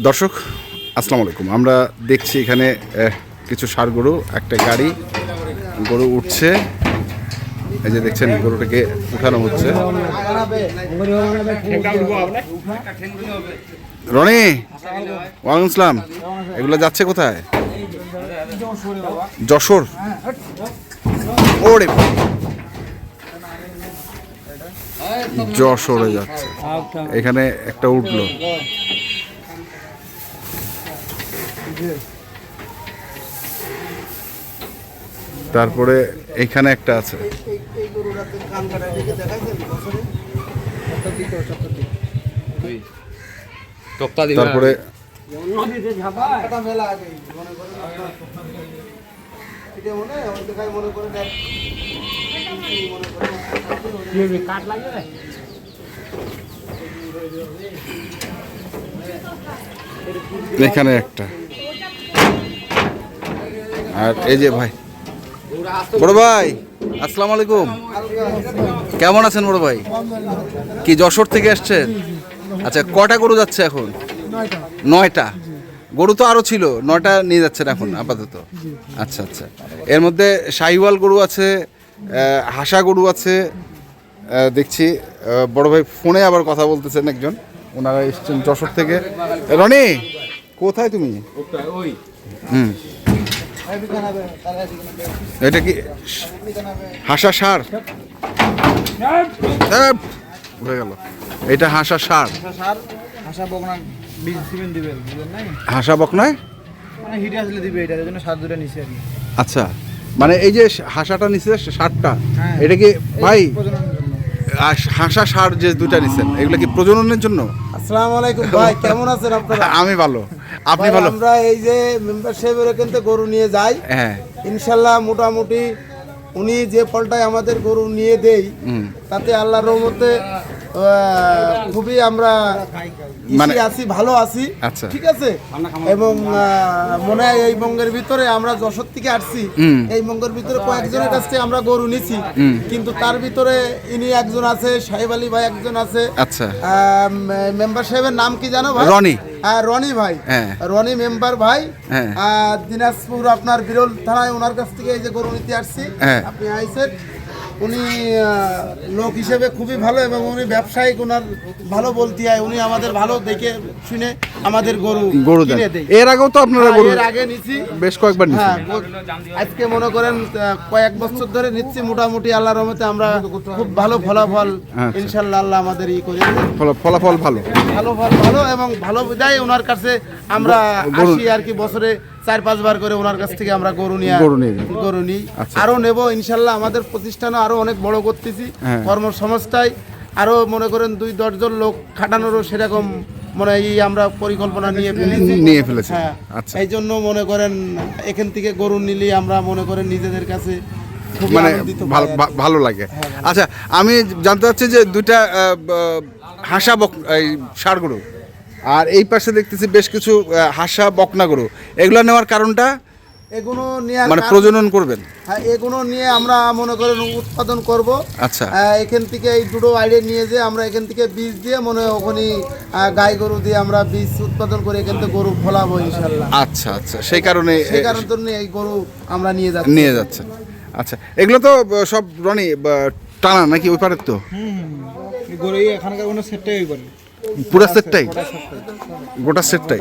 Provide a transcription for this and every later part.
দর্শক, আসসালামু আলাইকুম। আমরা দেখছি এখানে কিছু ষাড় গরু, একটা গাড়ি, গরু উঠছে। এই যে দেখছেন, গরুটাকে উঠানো হচ্ছে। রনি, ওয়ালাইকুম আসসালাম। এগুলো যাচ্ছে কোথায়? যশোর। ওরে যশোরে যাচ্ছে। এখানে একটা উঠল। তারপরে এখানে একটা আছে। তারপরে এখানে একটা। আর এই যে ভাই বড় ভাই আসসালামু আলাইকুম। কেমন আছেন বড় ভাই? কি যশোর থেকে আসছেন আচ্ছা কটা গরু যাচ্ছে এখন? নয়টা। গরু তো আরও ছিল নয়টা নিয়ে যাচ্ছেন এখন আপাতত। আচ্ছা আচ্ছা। এর মধ্যে শাহিওয়াল গরু আছে হাসা গরু আছে দেখছি বড় ভাই ফোনে আবার কথা বলতেছেন একজন ওনারা এসছেন যশোর থেকে। রনি কোথায় তুমি? হুম। এটা কি? হাসা সার? আহ, গেল। এটা হাসা সার। হাসা বকনায় মানে আচ্ছা মানে এই যে হাসাটা নিচ্ছে সারটা হ্যাঁ। এটা কি ভাই হাসা সার যে দুটা নিছেন এগুলো কি প্রজননের জন্য? আসসালামু আলাইকুম ভাই কেমন আছেন আপনারা? আমি ভালো। আপনি ভালো? আমরা এই যে মেম্বার সাহেবের এখান থেকে গরু নিয়ে যাই। হ্যাঁ। ইনশাল্লাহ মোটামুটি উনি যে ফলটায় আমাদের গরু নিয়ে দেই তাতে আল্লাহর রহমতে খুবই আমরা মানে- মানে আছি ভালো আছি আচ্ছা। ঠিক আছে? এবং মনে হয় এই বঙ্গের ভিতরে আমরা যশোর থেকে আসছি এই বঙ্গের ভিতরে কয়েকজনের কাছ থেকে আমরা গরু নিছি। কিন্তু তার ভিতরে ইনি একজন আছে সাহেব আলী ভাই একজন আছে। আচ্ছা। মেম্বার সাহেবের নাম কি জানো ভাই? রনি। হ্যাঁ রনি ভাই হ্যাঁ। রনি মেম্বার ভাই হ্যাঁ। দিনাজপুর আপনার বিরল থানায় ওনার কাছ থেকে এই যে গরু নিতে আসছি। আপনি আইসেন উনি লোক হিসেবে খুবই ভালো এবং উনি ব্যবসায়িক ওনার ভালো বলতে হয়। উনি আমাদের ভালো দেখে শুনে আমাদের গরু গরু দেন। এর আগেও তো আপনারা হ্যাঁ, গরু এর আগে নিছি। বেশ কয়েকবার হ্যাঁ আজকে মনে করেন কয়েক বছর ধরে নিচ্ছি। মোটামুটি আল্লাহর রহমতে আমরা খুব ভালো ফলাফল আচ্ছা। ইনশাল্লাহ আল্লাহ আমাদের ই করে ফলাফল ভালো। ভালো ফল ভালো এবং ভালো বিদায় ওনার কাছে। আমরা আসি আর কি বছরে চার পাঁচবার করে ওনার কাছ থেকে আমরা গরু নিয়ে গরু নিয়ে গরু নিই। আচ্ছা। আরও নেব ইনশাল্লাহ আমাদের প্রতিষ্ঠানও আরও অনেক বড় করতেছি হ্যাঁ। কর্মসংস্থায়। আরও মনে করেন দুই দশজন লোক খাটানোরও সেরকম মনে হয় এই আমরা পরিকল্পনা নিয়ে ফেলেছি। নিয়ে ফেলেছেন। হ্যাঁ। আচ্ছা। এই জন্য মনে করেন এখান থেকে গরু নিলে আমরা মনে করেন নিজেদের কাছে মানে ভালো লাগে। আচ্ছা আমি জানতে চাচ্ছি যে দুইটা হাসা বক এই ষাড় গরু। আর এই পাশে দেখতেছি বেশ কিছু হাসা বকনা গরু। এগুলো নেওয়ার কারণটা? এগুলো নিয়ে মানে প্রজনন করবেন? হ্যাঁ এগুলো নিয়ে আমরা মনে করেন উৎপাদন করব। আচ্ছা। এখান থেকে এই দুটো আইডিয়া নিয়ে যে আমরা এখান থেকে বীজ দিয়ে মনে হয় ওখানে গাই গরু দিয়ে আমরা বীজ উৎপাদন করে এখান থেকে গরু ফলাবো ইনশাল্লাহ আচ্ছা আচ্ছা। সেই কারণে সেই কারণ জন্য এই গরু আমরা নিয়ে যাচ্ছি। নিয়ে যাচ্ছেন। আচ্ছা এগুলো তো সব রনি টানা নাকি ওই পারের তো? গরু এখানকার কোনো সেটটাই করে পুরো সেটটাই? গোটা সেটটাই?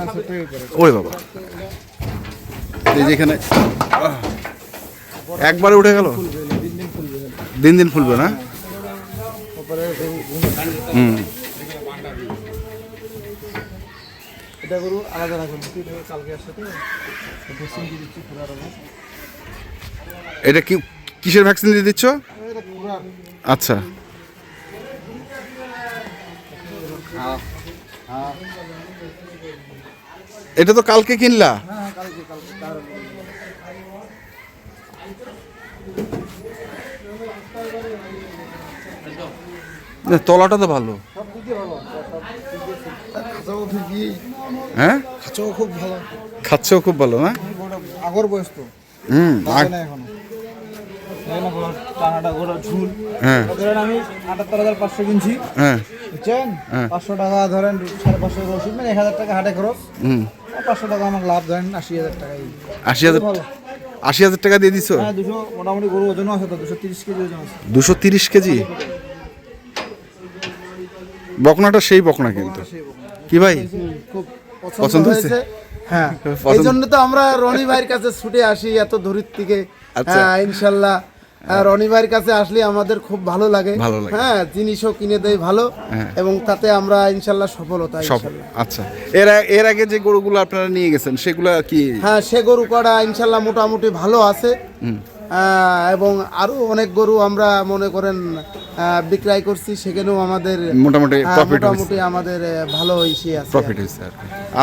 ওরে বাবা। এই যে এখানে একবারে উঠে গেল? দিন দিন ফুলবে না? হুম। এটা গরু আলাদা রাখুন কালকে এটা কি কিসের ভ্যাকসিন দিয়ে দিচ্ছ? আচ্ছা। এটা তো কালকে কিনলা? তলাটা তো ভালো। হ্যাঁ? খাঁচাও খুব ভালো। খাচ্ছেও খুব ভালো না? আগর বয়স তো। হুম এখনও। হ্যাঁ। ধরেন আমি আটাত্তর হাজার পাঁচশো কিনছি। হ্যাঁ। বুঝছেন? হ্যাঁ। পাঁচশো টাকা ধরেন সাড়ে পাঁচশো ওষুধ মানে এক হাজার টাকা হাটে খরচ। হুম। পাঁচশো টাকা আমার লাভ ধরেন আশি হাজার টাকা আশি হাজার। আশি হাজার টাকা দিয়ে দিছো? হ্যাঁ দুশো মোটামুটি গরু ওজনও আছে তো দুশো তিরিশ কেজি ওজন আছে। দুশো তিরিশ কেজি? বকনাটা সেই বকনা কিন্তু। কি ভাই? খুব পছন্দ? হয়েছে? হ্যাঁ। এই জন্য তো আমরা রনি ভাইয়ের কাছে ছুটে আসি এত দূরের থেকে আচ্ছা। হ্যাঁ ইনশাল্লাহ। আর রনি ভাইয়ের কাছে আসলে আমাদের খুব ভালো লাগে। ভালো লাগে। হ্যাঁ জিনিসও কিনে দেয় ভালো হ্যাঁ। এবং তাতে আমরা ইনশাল্লাহ সফলতা আচ্ছা। এর এর আগে যে গরুগুলো আপনারা নিয়ে গেছেন সেগুলো কি? হ্যাঁ সে গরু করা ইনশাল্লাহ মোটামুটি ভালো আছে। এবং আরও অনেক গরু আমরা মনে করেন বিক্রয় করছি সেখানেও আমাদের মোটামুটি হ্যাঁ, প্রফিট মোটামুটি আমাদের ভালো হয়েছে আছে প্রফিট হয়েছে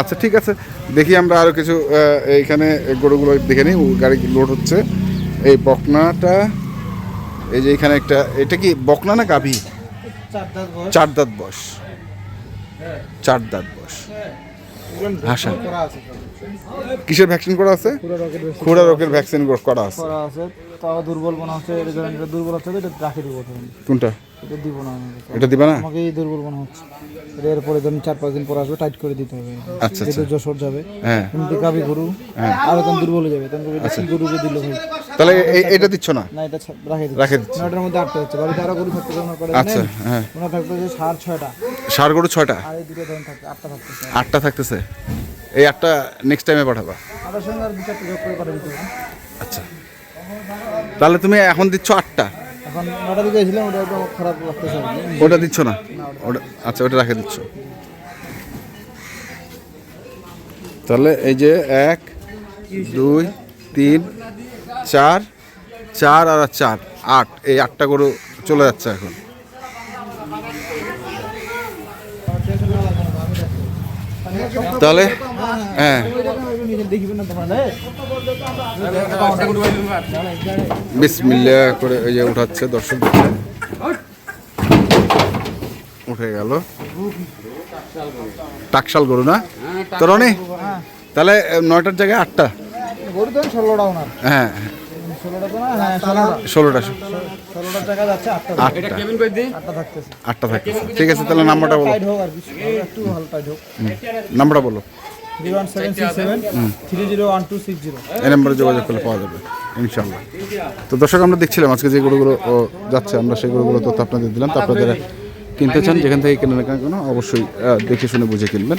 আচ্ছা ঠিক আছে। দেখি আমরা আরও কিছু আহ, এইখানে গরুগুলো দেখে নিই। গাড়ি লোড হচ্ছে। এই বকনাটা এই যে এখানে একটা এটা কি বকনা না গাভী? চার দাঁত বস চার দাঁত বস ভাষা কিসের ভ্যাকসিন করা আছে? খুরা রোগের ভ্যাকসিন করা আছে। তাও দুর্বল মনে হচ্ছে দুর্বল হচ্ছে রাখে দেবো। কোনটা? এটা দিব না এটা। দিবা না? আমাকে এই দুর্বল মনে হচ্ছে। এটা এরপরে ধরুন চার পাঁচ দিন পর আসবে টাইট করে দিতে হবে। আচ্ছা যেহেতু আচ্ছা। যশোর যাবে হ্যাঁ। এমনি গাবি গরু আর তখন দুর্বল হয়ে যাবে। তখন কি গরুকে দিল ভাই। তাহলে এটা দিচ্ছ না? না এটা রাখে দিচ্ছে। রাখে দিচ্ছ। নটার মধ্যে আটটা হচ্ছে। বাড়িতে আরও গরু থাকতে ওনার করে আচ্ছা হ্যাঁ। ওনার থাকতে যে সার ছয়টা। সার গরু ছয়টা? আর এই দুটো ধরেন থাকতে আটটা থাকতেছে। আটটা থাকতেছে। এই আটটা নেক্সট টাইমে পাঠাবা। আটার সঙ্গে আর দু চারটে যোগ করে পাঠিয়ে আচ্ছা। তাহলে তুমি এখন দিচ্ছ আটটা। এখন দিকে গেছিলাম ওটা একদম খারাপ লাগতেছে ওটা দিচ্ছ না? ওটা আচ্ছা ওটা রাখে দিচ্ছ। তাহলে এই যে এক, দুই, তিন, চার চার আর চার, আট, এই আটটা গরু চলে যাচ্ছে এখন। তাহলে হ্যাঁ। বিসমিল্লা করে ওই যে উঠাচ্ছে দর্শক। উঠে গেল। টাকশাল গরু না? তো রনি তাহলে নয়টার জায়গায় আটটা। হ্যাঁ। ষোলোটা হ্যাঁ আটটা থাকতেছে। ঠিক আছে তাহলে নাম্বারটা বলো। নাম্বারটা বলো। এই নাম্বারে যোগাযোগ করলে পাওয়া যাবে ইনশাল্লাহ তো দর্শক আমরা দেখছিলাম আজকে যে গরুগুলো যাচ্ছে আমরা সেই গরুগুলো তথ্য আপনাদের দিলাম। তো আপনাদের কিনতে চান যেখান থেকে কেনেন না কেন অবশ্যই দেখে শুনে বুঝে কিনবেন।